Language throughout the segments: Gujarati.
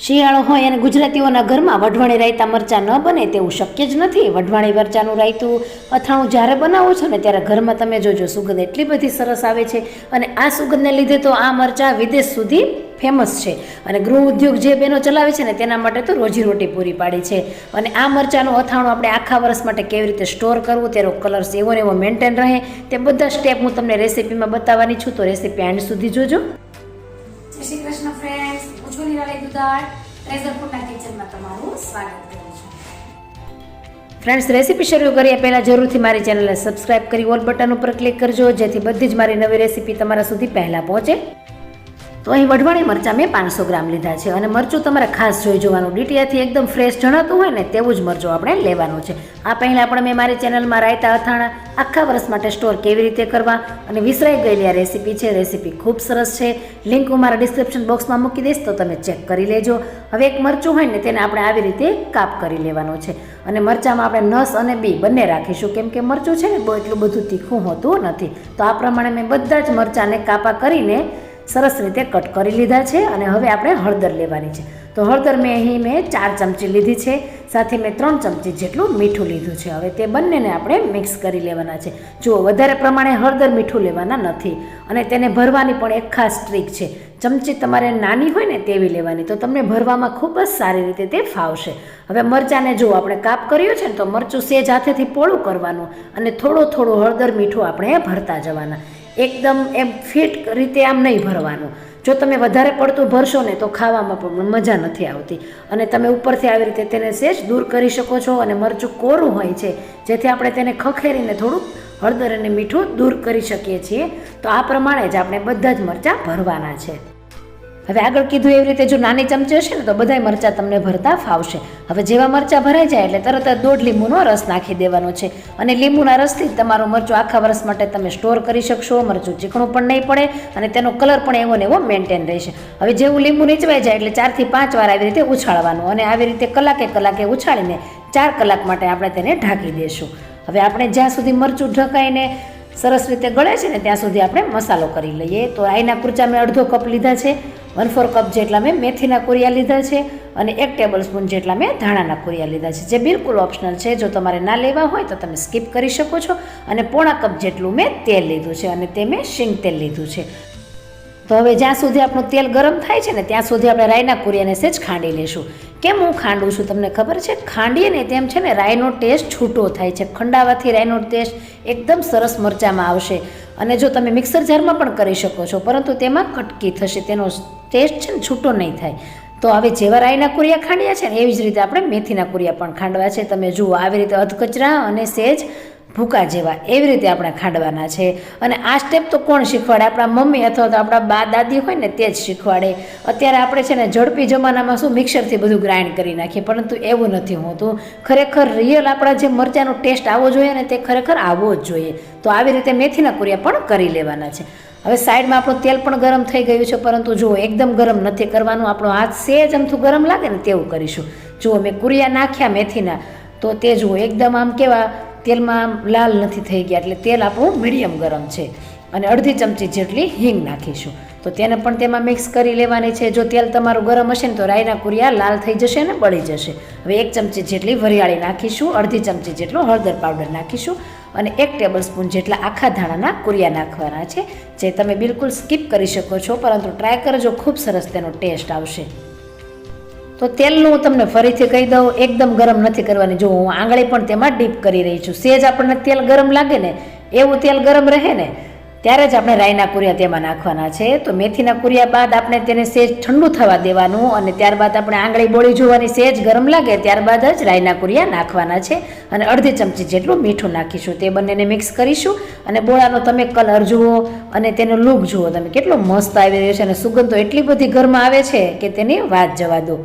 શિયાળો હોય અને ગુજરાતીઓના ઘરમાં વઢવાણી રાયતા મરચાં ન બને તેવું શક્ય જ નથી. વઢવાણી મરચાંનું રાયતું અથાણું જ્યારે બનાવો છો ને ત્યારે ઘરમાં તમે જોજો, સુગંધ એટલી બધી સરસ આવે છે અને આ સુગંધને લીધે તો આ મરચાં વિદેશ સુધી ફેમસ છે અને ગૃહ ઉદ્યોગ જે બહેનો ચલાવે છે ને તેના માટે તો રોજીરોટી પૂરી પાડે છે. અને આ મરચાંનું અથાણું આપણે આખા વર્ષ માટે કેવી રીતે સ્ટોર કરવું, તેનો કલર્સ એવો એવો મેન્ટેન રહે, તે બધા સ્ટેપ હું તમને રેસીપીમાં બતાવવાની છું. તો રેસીપી એન્ડ સુધી જોજો. Shri Krishna friends friends recipe શરૂ કરીએ. પહેલાં જરૂરથી મારી ચેનલને સબસ્ક્રાઇબ કરી, ઓલ બટન ઉપર ક્લિક કરજો, જેથી બધી જ મારી નવી રેસીપી તમારા સુધી પહેલાં પહોંચે. તો અહીં વઢવાણી મરચાં મેં પાંચસો ગ્રામ લીધા છે અને મરચું તમારે ખાસ જોઈ જોવાનું. ડીટીયાથી એકદમ ફ્રેશ જણાતું હોય ને તેવું જ મરચું આપણે લેવાનું છે. આ પહેલાં પણ મેં મારી ચેનલમાં રાયતા અથાણા આખા વર્ષ માટે સ્ટોર કેવી રીતે કરવા અને વિસરાઈ ગયેલી આ રેસીપી છે. રેસીપી ખૂબ સરસ છે. લિંક હું મારા ડિસ્ક્રિપ્શન બોક્સમાં મૂકી દઈશ, તો તમે ચેક કરી લેજો. હવે એક મરચું હોય ને તેને આપણે આવી રીતે કાપ કરી લેવાનું છે. અને મરચાંમાં આપણે નસ અને બી બંને રાખીશું. કેમ કે મરચું છે ને બહુ એટલું બધું તીખું હોતું નથી. તો આ પ્રમાણે મેં બધા જ મરચાંને કાપા કરીને સરસ રીતે કટ કરી લીધા છે અને હવે આપણે હળદર લેવાની છે. તો હળદર મેં અહીં મેં ચાર ચમચી લીધી છે, સાથે મેં ત્રણ ચમચી જેટલું મીઠું લીધું છે. હવે તે બંનેને આપણે મિક્સ કરી લેવાના છે. જુઓ, વધારે પ્રમાણે હળદર મીઠું લેવાના નથી અને તેને ભરવાની પણ એક ખાસ ટ્રીક છે. ચમચી તમારે નાની હોય ને તેવી લેવાની, તો તમને ભરવામાં ખૂબ જ સારી રીતે તે ફાવશે. હવે મરચાંને જો આપણે કાપ કર્યો છે ને, તો મરચું સેજ હાથેથી પોળું કરવાનું અને થોડો થોડો હળદર મીઠું આપણે ભરતા જવાના. એકદમ એમ ફિટ રીતે આમ નહીં ભરવાનું. જો તમે વધારે પડતું ભરશો ને તો ખાવામાં પણ મજા નથી આવતી. અને તમે ઉપરથી આવી રીતે તેને સેજ દૂર કરી શકો છો અને મરચું કોરું હોય છે, જેથી આપણે તેને ખખેરીને થોડુંક હળદર અને મીઠું દૂર કરી શકીએ છીએ. તો આ પ્રમાણે જ આપણે બધા જ મરચાં ભરવાના છે. હવે આગળ કીધું એવી રીતે જો નાની ચમચી હશે ને તો બધાય મરચાં તમને ભરતા ફાવશે. હવે જેવા મરચાં ભરાઈ જાય એટલે તરત જ દોઢ લીંબુનો રસ નાખી દેવાનો છે. અને લીંબુના રસથી તમારું મરચું આખા વર્ષ માટે તમે સ્ટોર કરી શકશો, મરચું ચીકણું પણ નહીં પડે અને તેનો કલર પણ એવો ને એવો મેન્ટેન રહેશે. હવે જેવું લીંબુ નીચવાઈ જાય એટલે ચારથી પાંચ વાર આવી રીતે ઉછાળવાનું અને આવી રીતે કલાકે કલાકે ઉછાળીને ચાર કલાક માટે આપણે તેને ઢાંકી દઈશું હવે આપણે જ્યાં સુધી મરચું ઢકાઈને સરસ રીતે ગળે છે ને ત્યાં સુધી આપણે મસાલો કરી લઈએ. તો આઈના કુરચા મેં અડધો કપ લીધા છે. વન ફોર કપ જેટલા મેં મેથીના કુરિયા લીધા છે અને એક ટેબલ સ્પૂન જેટલા મેં ધાણાના કુરિયા લીધા છે, જે બિલકુલ ઓપ્શનલ છે. જો તમારે ના લેવા હોય તો તમે સ્કીપ કરી શકો છો અને પોણા કપ જેટલું મેં તેલ લીધું છે અને તે મેં શીંગ તેલ લીધું છે. તો હવે જ્યાં સુધી આપણું તેલ ગરમ થાય છે ને, ત્યાં સુધી આપણે રાઈના કુરિયાને સેજ ખાંડી લેશું. કેમ હું ખાંડું છું તમને ખબર છે? ખાંડીએ ને તેમ છે ને, રાઈનો ટેસ્ટ છૂટો થાય છે. ખંડાવાથી રાઈનો ટેસ્ટ એકદમ સરસ મરચામાં આવશે. અને જો તમે મિક્સર જારમાં પણ કરી શકો છો, પરંતુ તેમાં કટકી થશે, તેનો ટેસ્ટ છે ને છૂટો નહીં થાય. તો હવે જેવા રાઈના કુરિયા ખાંડ્યા છે ને, એવી જ રીતે આપણે મેથીના કુરિયા પણ ખાંડવા છે. તમે જુઓ, આવી રીતે અધકચરા અને સેજ ભૂકા જેવા એવી રીતે આપણે ખાંડવાના છે. અને આ સ્ટેપ તો કોણ શીખવાડે? આપણા મમ્મી અથવા તો આપણા બા દાદી હોય ને તે જ શીખવાડે. અત્યારે આપણે છે ને ઝડપી જમાનામાં શું મિક્સરથી બધું ગ્રાઇન્ડ કરી નાખીએ, પરંતુ એવું નથી હોતું. ખરેખર રિયલ આપણા જે મરચાંનો ટેસ્ટ આવવો જોઈએ ને તે ખરેખર આવવો જ જોઈએ. તો આવી રીતે મેથીના કુરિયા પણ કરી લેવાના છે. હવે સાઈડમાં આપણું તેલ પણ ગરમ થઈ ગયું છે, પરંતુ જુઓ એકદમ ગરમ નથી કરવાનું, આપણો હાથ સેજ અમથું ગરમ લાગે ને તેવું કરીશું. જુઓ મેં કુરિયા નાખ્યા મેથીના, તો તે જુઓ, એકદમ આમ કેવા તેલમાં લાલ નથી થઈ ગયા એટલે તેલ આપણું મીડિયમ ગરમ છે. અને અડધી ચમચી જેટલી હિંગ નાખીશું. તો તેને પણ તેમાં મિક્સ કરી લેવાની છે. જો તેલ તમારું ગરમ હશે ને તો રાઈના કુરિયા લાલ થઈ જશે ને બળી જશે. હવે એક ચમચી જેટલી વરિયાળી નાખીશું. અડધી ચમચી જેટલો હળદર પાવડર નાખીશું. અને એક ટેબલ સ્પૂન જેટલા આખા ધાણાના કુરિયા નાખવાના છે, જે તમે બિલકુલ સ્કીપ કરી શકો છો. પરંતુ ટ્રાય કરજો, ખૂબ સરસ તેનો ટેસ્ટ આવશે. તો તેલનું હું તમને ફરીથી કહી દઉં, એકદમ ગરમ નથી કરવાની. જો હું આંગળી પણ તેમાં ડીપ કરી રહી છું. સેજ આપણને તેલ ગરમ લાગે ને, એવું તેલ ગરમ રહે ને, ત્યારે જ આપણે રાઈના કુરિયા તેમાં નાખવાના છે. તો મેથીના કુરિયા બાદ આપણે તેને સેજ ઠંડુ થવા દેવાનું અને ત્યારબાદ આપણે આંગળી બોળી જોવાની સેજ ગરમ લાગે, ત્યારબાદ જ રાઈના કુરિયા નાખવાના છે. અને અડધી ચમચી જેટલું મીઠું નાખીશું. તે બંનેને મિક્સ કરીશું અને બોળાનો તમે કલર જુઓ અને તેનો લુક જુઓ. તમે કેટલો મસ્ત આવી રહ્યો છે અને સુગંધ તો એટલી બધી ઘરમાં આવે છે કે તેની વાત જવા દો.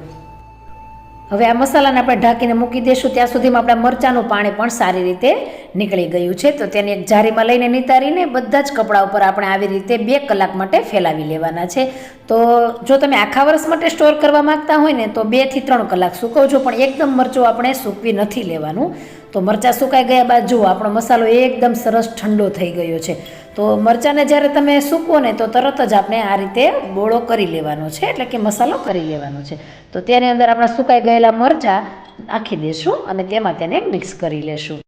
હવે આ મસાલાને આપણે ઢાંકીને મૂકી દઈશું ત્યાં સુધીમાં આપણા મરચાંનું પાણી પણ સારી રીતે નીકળી ગયું છે. તો તેને એક જારીમાં લઈને નિતારીને બધા જ કપડાં ઉપર આપણે આવી રીતે બે કલાક માટે ફેલાવી લેવાના છે. તો જો તમે આખા વર્ષ માટે સ્ટોર કરવા માંગતા હોય ને, તો બેથી ત્રણ કલાક સૂકવજો, પણ એકદમ મરચું આપણે સૂકવી નથી લેવાનું. તો મરચાં સુકાઈ ગયા બાદ જુઓ, આપણો મસાલો એકદમ સરસ ઠંડો થઈ ગયો છે. તો મરચાંને જ્યારે તમે સૂકો ને તો તરત જ આપણે આ રીતે બોળો કરી લેવાનો છે, એટલે કે મસાલો કરી લેવાનો છે. તો તેની અંદર આપણા સુકાઈ ગયેલા મરચાં નાખી દઈશું અને તેમાં તેને મિક્સ કરી લેશું.